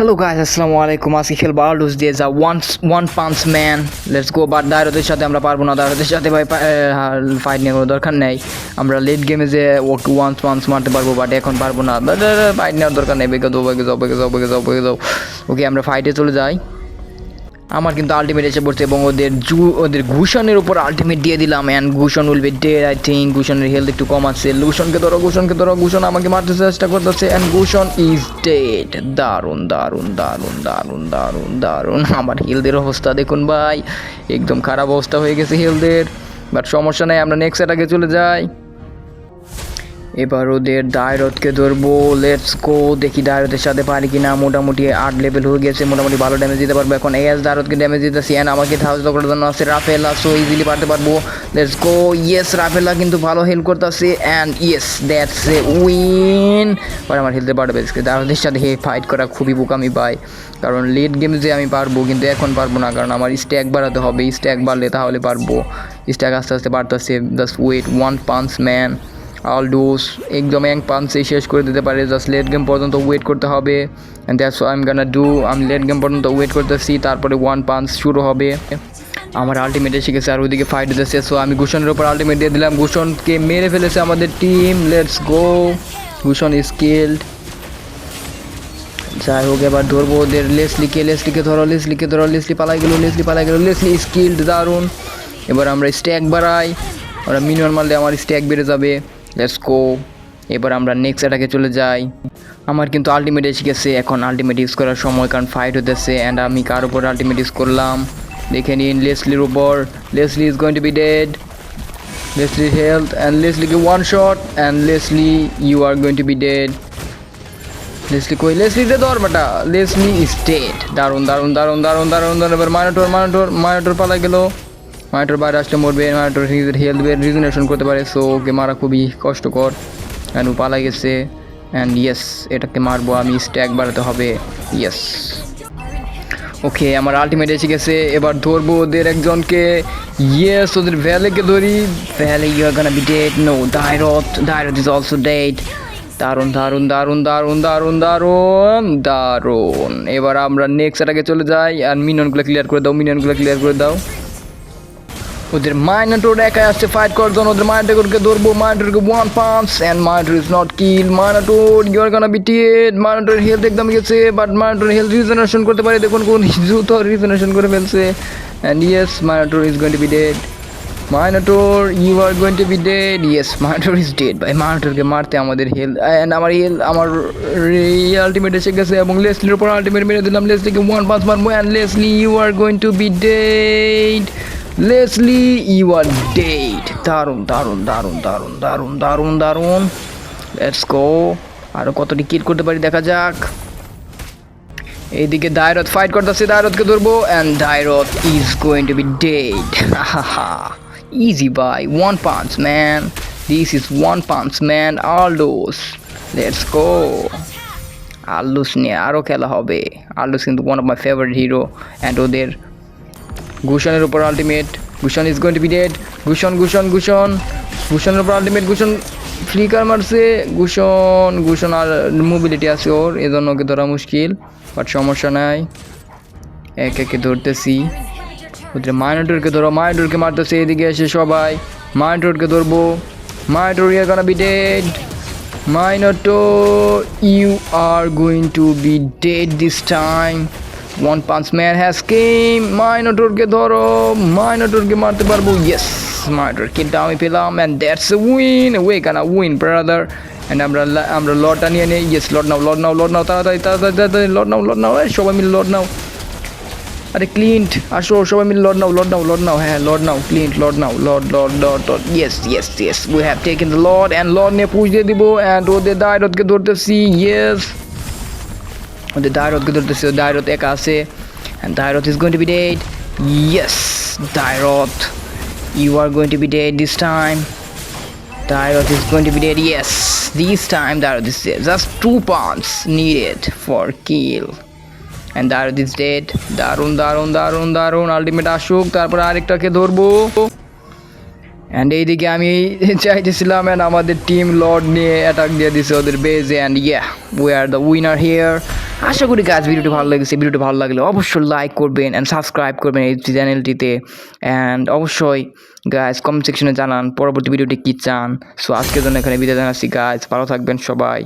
Hello guys আসসালামু আলাইকুম আজকে খেলব আলুস দিয়ে যা one one punch man let's go but দায়রতের সাথে আমরা পারব না। দায়রতের সাথে ভাই ফাইট নিয়ে কোনো দরকার নেই। আমরা লেট গেমে যে ওয়ান পাঞ্চ মারতে পারব বাট এখন পারব না। ফাইট নেওয়ার দরকার নেই। বেগে দাও বেগে যাও বেগে যাও বেগে যাও বেগে যাও ওকে আমরা ফাইটে চলে যাই। আমার কিন্তু আলটিমেট এসে পড়ছে এবং ওদের জু, ওদের ঘুষণের উপর আলটিমেট দিয়ে দিলাম and Gusion will be dead I think ঘুষণের health একটু কম আছে। লুষণকে ধরো, ঘুষণকে ধরো, ঘুষণ আমাকে মারতে চেষ্টা করতেছে অ্যান্ড ঘুষণ ইজ ডেড দারুণ দারুণ দারুণ দারুণ দারুণ দারুণ। আমার হেলদের অবস্থা দেখুন ভাই। একদম খারাপ অবস্থা হয়ে গেছে হেলদের বাট সমস্যা নেই, আমরা নেক্সট এটাকে চলে যাই। এবার ওদের দায়রথকে ধরবো। লেটস গো দেখি দায়রথের সাথে পারি কিনা। মোটামুটি আট লেভেল হয়ে গেছে। মোটামুটি ভালো ড্যামেজ দিতে পারব। এখন এস দায়রথকে ড্যামেজ দিতেছি। অ্যান্ড আমাকে থাউজেন্ড করার জন্য আছে। রাফেলা সো ইজিলি পারতে পারব। লেটস গো ইয়েস রাফেলা কিন্তু ভালো হেল্প করতেছে। And yes that's a win পরে আমার হেলতে পারবে দায়রথের সাথে ফাইট করা খুবই বোকামি পাই কারণ লেট গেম যে আমি পারব, কিন্তু এখন পারব না। কারণ আমার স্ট্যাক বাড়াতে হবে। স্ট্যাক বাড়লে তাহলে পারব। স্ট্যাক আস্তে আস্তে বাড়তেছে। Just wait one punch man Aldous একদম এক পাঞ্চেই শেষ করে দিতে পারে। জাস্ট লেট গেম পর্যন্ত ওয়েট করতে হবে। And that's I am gonna do আমি লেট গেম পর্যন্ত ওয়েট করতেছি। তারপরে ওয়ান পাঞ্চ শুরু হবে। আমার আলটিমেট এসে গেছে। আর ওইদিকে ফাইট দিতেছে। সো আমি গুশনের উপর আলটিমেট দিয়ে দিলাম। গুশনকে মেরে ফেলেছে আমাদের team let's go Gusion skilled যাই হোক, এবার ধরবো ওদের। লেসলিকে লেসলিকে ধরো। লেসলিকে ধরো। লেসলি পালাই গেলো লেসলি পালাই গেলো। লেসলি স্কিল্ড দারুণ। এবার আমরা স্ট্যাক বাড়াই। আমরা মিনিমাম মারলে আমার স্ট্যাক বেড়ে যাবে। লেটস গো এবার আমরা নেক্সট এটাকে চলে যাই। আমার কিন্তু আলটিমেট এসে গেছে, এখন আলটিমেট ইউজ করার সময়, কারণ ফাইট হতেছে অ্যান্ড আমি কার উপর আলটিমেট ইউজ করলাম? দেখে নিন লেসলির উপর Lesley is going to be dead Lesley health and লেসলিকে one shot and Lesley you are going to be dead Lesley কই? লেসলিতে ধর বেটা লেসলি স্টেট দারুণ দারুণ দারুণ দারুণ দারুণ দারুণ এবার মানাটোর মানাটোর মানাটোর পালা গেল। মানাটোর বাইরে আসলে মরবে মানাটোর নিজের হেলথ বের রিজনেশন করতে পারে সো ওকে মারা খুবই কষ্টকর। অ্যান্ড ও পালা গেছে অ্যান্ড ইয়েস এটাকে মারবো আমি স্ট্যাক বাড়াতে হবে ইয়েস ওকে আমার আলটিমেট এসে গেছে, এবার ধরবো ওদের একজনকে ইয়েস ওদের ভ্যালেকে ধরি। Vale you are gonna be dead no Dyrroth Dyrroth is also dead দারুণ দারুণ দারুণ দারুণ দারুণ দারুণ দারুণ। এবার আমরা নেক্সট এটাকে চলে যাই আর মিনিয়নগুলো ক্লিয়ার করে দাও মিনিয়নগুলো ক্লিয়ার করে দাও। ওদের মাইনাটোর একাই আসছে ফাইট করার জন্য ওদের মাইনাটোরকে ধরবো মাইনাটোরকে one punch and Minotaur is not kill Minotaur you are gonna be dead Minotaur health একদম গেছে বাট মাইনাটোর হেলথ রিজেনারেশন করতে পারে দেখুন কোন জুতো রিজেনারেশন করে ফেলছে and yes Minotaur is going to be dead Minotaur you are going to be dead yes Minotaur is dead ভাই মাইনাটোরকে মারতে আমাদের হেলথ অ্যান্ড আমার হেল আমার আলটিমেট এসে গেছে এবং লেসলির উপর আলটিমেট মেরে দিলাম লেসলিকে ওয়ান পাঁচ মারবো and Lesley you are going to be dead Lesley you are dead দারুণ দারুণ দারুণ দারুণ দারুণ দারুণ দারুণ লেটস গো আরও কতটি কিল করতে পারি দেখা যাক। এইদিকে দায়রত ফাইট করতেছে দায়রতকে ধরবো and Dyrroth is going to be dead easy by one punch man this is one punch man Aldous let's go আল্লুস নিয়ে আরও খেলা হবে। আল্লুস কিন্তু one of my favourite hero and ওদের গুশনের উপর ultimate Gusion is going to be dead Gusion Gusion Gusion গুশনের উপর আলটিমেট গুশন ফ্লিকার মারছে গুশন গুশন আর মোবিলিটি আছে ওর এজন্য ওকে ধরা মুশকিল বাট সমস্যা নাই এক একে ধরতেছি ওদের মাইনোটরকে ধরো মাইনোটরকে মারতেছে এদিকে এসে সবাই মাইনোটরকে ধরবো Minotaur you gonna be dead Minotaur, you are going to be dead this time. One Punch Man has came. Minotaurকে ধরো। Minotaurকে মারতে পারব। ইয়েস Minotaur কিলটা আমি পেলাম। And that's win we gonna win brother and আমরা আমরা লটটা নিয়ে নিই। Yes lord now lord now lord now, তাড়াতাড়ি তাড়াতাড়ি তাড়াতাড়ি লট নাও লট নাও। সবাই মিলে লট নাও। আরে, ক্লিন্ট, আসো, সবাই মিলে lord now lord now lord now. হ্যাঁ lord now, Clint, lord now, lord lord lord lord. Yes yes yes we have taken the lord and lord নিয়ে পুষ দিয়ে দিব। অ্যান্ড ওদের দায়রতকে ধরতেছি। ইয়েস ওদের দায়রতকে ধরতেছি দায়রত একা আছে and Dyrroth is going to be dead yes Dyrroth you are going to be dead this time Dairot is going to be dead. Yes, this time Dairot is dead. Just two pounds needed for kill. And Dairot is dead. দারুণ দারুণ দারুণ দারুণ ultimate আসুক তারপর আরেকটাকে ধরবো and এইদিকে আমি চাইতেছিলাম and আমাদের টিম লর্ড নিয়ে অ্যাটাক দিয়ে দিছে ওদের বেজে and yeah we are the winner here আশা করি গাছ ভিডিওটি ভালো লেগেছে। ভিডিওটি ভালো লাগলে অবশ্যই লাইক করবেন অ্যান্ড সাবস্ক্রাইব করবেন এই চ্যানেলটিতে অ্যান্ড অবশ্যই গাছ কমেন্ট সেকশনে জানান পরবর্তী ভিডিওটি কী চান। সো আজকের জন্য এখানে বিদায় জানাচ্ছি গাছ ভালো থাকবেন সবাই।